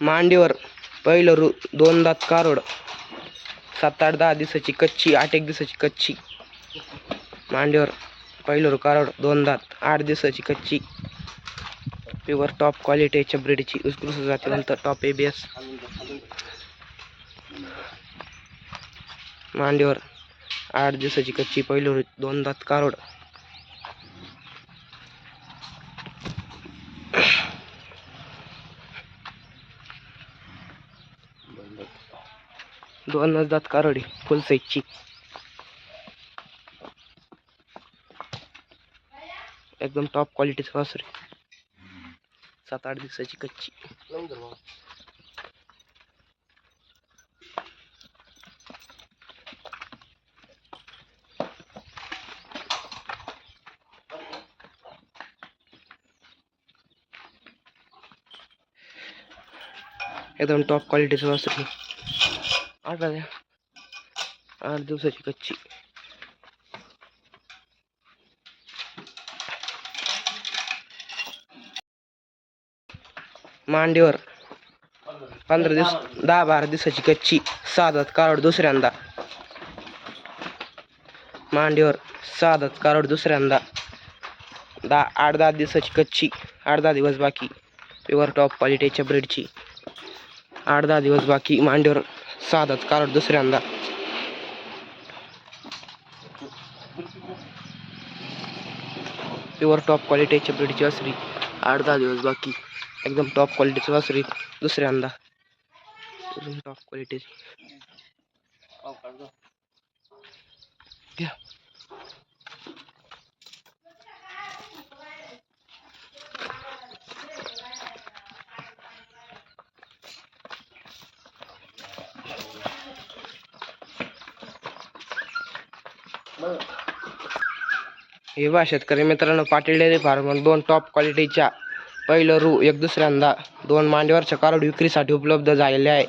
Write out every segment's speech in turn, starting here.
मांडीवर पहिलं रू दोन दात कारोड सात आठ दहा दिवसाची कच्ची आठ एक दिवसाची कच्ची. मांडीवर पहिलं कारोड दोन दात आठ दिवसाची कच्ची. प्युअर टॉप क्वालिटीच्या ब्रीडची उत्कृष्ट जातीनंतर टॉप ए बी एस मांडीवर आठ दिवसाची कच्ची पहिलं दोन दात कारोड. दोनच दात कारोडी फुल साईजची एकदम टॉप क्वालिटीचं वासर. सात आठ दिवसाची कच्ची एकदम टॉप क्वालिटीचं वासर. आठ आठ दिवसाची कच्ची. मांडीवर पंधरा दिवस दहा बारा दिवसाची कच्ची साधात कारड दुसऱ्यांदा. मांडीवर साधात कारोड दुसऱ्यांदा. दहा आठ दहा दिवसाची कच्ची आठ दहा दिवस बाकी. प्युअर टॉप क्वालिटीच्या ब्रेडची आठ दहा दिवस बाकी मांडीवर साधात कारोड दुसऱ्यांदा. प्युअर टॉप क्वालिटीच्या ब्रीडची वासरी. आठ दहा दिवस बाकी. एकदम टॉप क्वालिटीची वासरी दुसऱ्यांदा. एकदम टॉप क्वालिटीची हे वा शेतकरी मित्रांनो पाटील डेअरी फार्म दोन टॉप क्वालिटीच्या पहिलं रू एक दुसऱ्यांदा दोन मांडीवरच्या कार्ड विक्रीसाठी उपलब्ध झालेले आहे.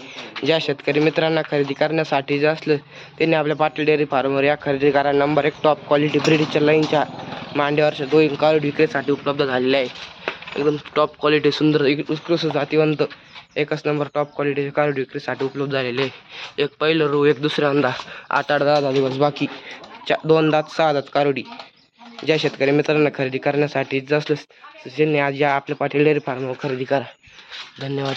ज्या शेतकरी मित्रांना खरेदी करण्यासाठी जे असलं त्यांनी आपल्या पाटील डेअरी फार्मवर या खरेदी करा नंबर एक टॉप क्वालिटी ब्रिडच्या लाईनच्या मांडीवरच्या दोन कार्ड विक्रीसाठी उपलब्ध झालेले आहे. एकदम टॉप क्वालिटी सुंदर उत्कृष्ट जातीवंत एकच नंबर टॉप क्वालिटीचे कार्ड विक्रीसाठी उपलब्ध झालेले आहे. एक पहिलं रू एक दुसऱ्यांदा आठ आठ दहा दहा दिवस बाकी. चा दोन दात सहा दात कारोडी. ज्या शेतकरी मित्रांना खरेदी करण्यासाठी जसं ज्यांनी आज या आपल्या पाटील डेअरी फार्मवर खरेदी करा. धन्यवाद.